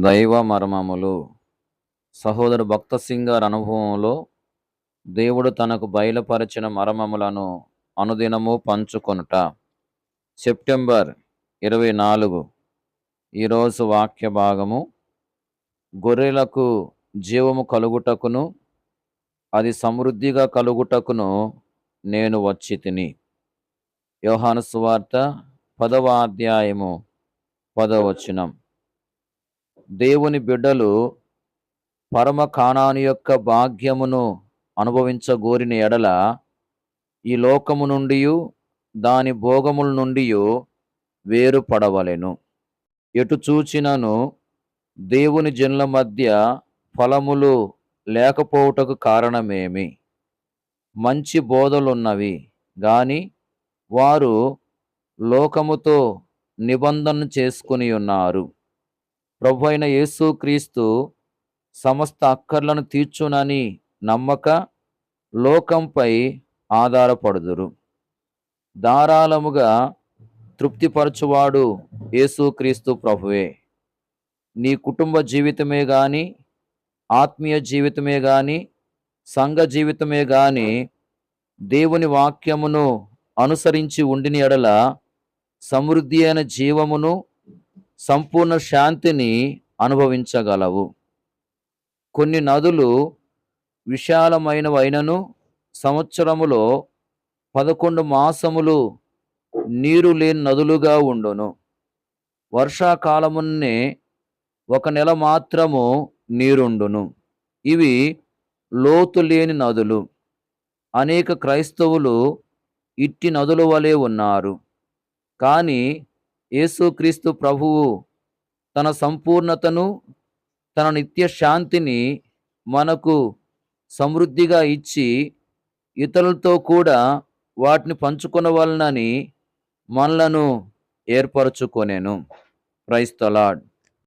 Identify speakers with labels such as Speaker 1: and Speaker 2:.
Speaker 1: దైవ మర్మములు. సహోదరు భక్త సింగ్ గారి అనుభవంలో దేవుడు తనకు బయలుపరిచిన మర్మములను అనుదినము పంచుకొనుట. సెప్టెంబర్ ఇరవై నాలుగు. ఈరోజు వాక్య భాగము. గొర్రెలకు జీవము కలుగుటకును అది సమృద్ధిగా కలుగుటకును నేను వచ్చి తిని యోహాను సువార్త పదవ అధ్యాయము పదవచనం దేవుని బిడ్డలు పరమ యొక్క భాగ్యమును అనుభవించగోరిన ఎడల ఈ లోకము నుండి దాని భోగముల నుండి వేరుపడవలెను. ఎటు చూచినను దేవుని జనుల మధ్య ఫలములు లేకపోవుటకు కారణమేమి? మంచి బోధలున్నవి గాని వారు లోకముతో నిబంధన చేసుకుని ఉన్నారు. ప్రభు అయిన యేసుక్రీస్తు సమస్త అక్కర్లను తీర్చునని నమ్మక లోకంపై ఆధారపడుదురు. ధారాళముగా తృప్తిపరచువాడు యేసుక్రీస్తు ప్రభువే. నీ కుటుంబ జీవితమే గాని ఆత్మీయ జీవితమే గాని సంఘ జీవితమే గాని దేవుని వాక్యమును అనుసరించి ఉండిన ఎడల సమృద్ధి అయిన జీవమును సంపూర్ణ శాంతిని అనుభవించగలవు. కొన్ని నదులు విశాలమైనవైనను సంవత్సరములో పదకొండు మాసములు నీరు లేని నదులుగా ఉండును. వర్షాకాలమున్నే ఒక నెల మాత్రము నీరుండును. ఇవి లోతు లేని నదులు. అనేక క్రైస్తవులు ఇట్టి నదుల వలె ఉన్నారు. కానీ యేసుక్రీస్తు ప్రభువు తన సంపూర్ణతను తన నిత్య శాంతిని మనకు సమృద్ధిగా ఇచ్చి ఇతరులతో కూడా వాటిని పంచుకొనవలనని మనలను ఏర్పరచుకొనేను. క్రైస్తలాడ్